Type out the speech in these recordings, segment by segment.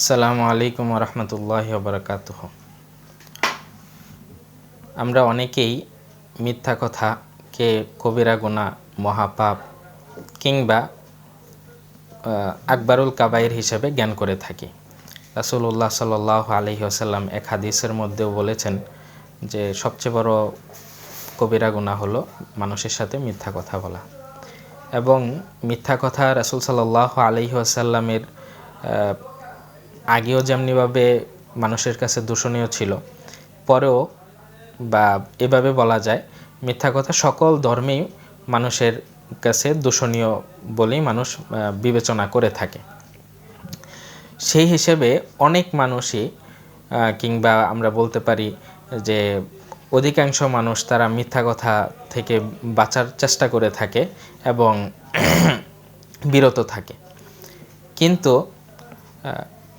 আসসালামু আলাইকুম রহমতুল্লাহ বরকাত আমরা অনেকেই মিথ্যা কথাকে কবিরা গুণা, মহাপাপ কিংবা আকবরুল কাবাইর হিসেবে জ্ঞান করে থাকি। রাসুল্লাহ সাল আলহি আসাল্লাম এক হাদিসের মধ্যেও বলেছেন যে, সবচেয়ে বড় কবিরা গুণা হলো মানুষের সাথে মিথ্যা কথা বলা। এবং মিথ্যা কথা রাসুল সাল্লাহ আলহি আসাল্লামের আগেও যেমনিভাবে মানুষের কাছে দূষণীয় ছিল, পরেও বা এভাবে বলা যায়, মিথ্যা কথা সকল ধর্মেই মানুষের কাছে দূষণীয় বলেই মানুষ বিবেচনা করে থাকে। সেই হিসেবে অনেক মানুষই কিংবা আমরা বলতে পারি যে অধিকাংশ মানুষ তারা মিথ্যা কথা থেকে বাঁচার চেষ্টা করে থাকে এবং বিরত থাকে। কিন্তু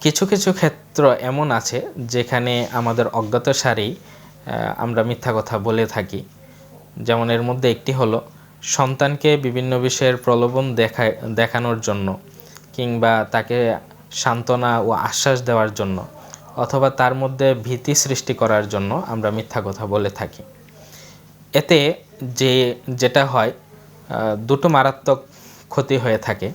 কিছু কিছু ক্ষেত্র এমন আছে যেখানে আমাদের অজ্ঞাত সারেই আমরা মিথ্যা কথা বলে থাকি। যেমন এর মধ্যে একটি হলো, সন্তানকে বিভিন্ন বিষয়ের প্রলোভন দেখায় দেখানোর জন্য কিংবা তাকে সান্ত্বনা ও আশ্বাস দেওয়ার জন্য অথবা তার মধ্যে ভীতি সৃষ্টি করার জন্য আমরা মিথ্যা কথা বলে থাকি। এতে যে, যেটা হয় দুটো মারাত্মক ক্ষতি হয়ে থাকে।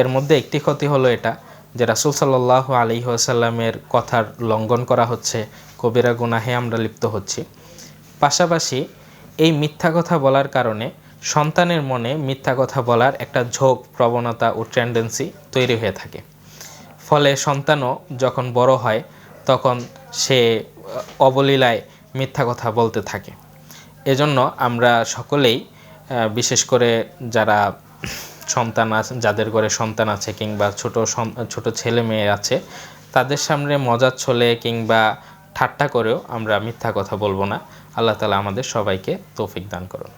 এর মধ্যে একটি ক্ষতি হলো এটা যে রাসুল সাল্লাহ আলী আসাল্লামের কথার লঙ্ঘন করা হচ্ছে, কবিরা গুনাহে আমরা লিপ্ত হচ্ছি। পাশাপাশি এই মিথ্যা কথা বলার কারণে সন্তানের মনে মিথ্যা কথা বলার একটা ঝোঁক, প্রবণতা ও টেন্ডেন্সি তৈরি হয়ে থাকে। ফলে সন্তানও যখন বড় হয়, তখন সে অবলীলায় মিথ্যা কথা বলতে থাকে। এজন্য আমরা সকলেই বিশেষ করে যারা সন্তান আছে, যাদের ঘরে সন্তান আছে কিংবা ছোট ছোট ছেলে মেয়ে আছে, তাদের সামনে মজার ছলে কিংবা ঠাট্টা করেও আমরা মিথ্যা কথা বলব না। আল্লাহ তালা আমাদের সবাইকে তৌফিক দান করুন।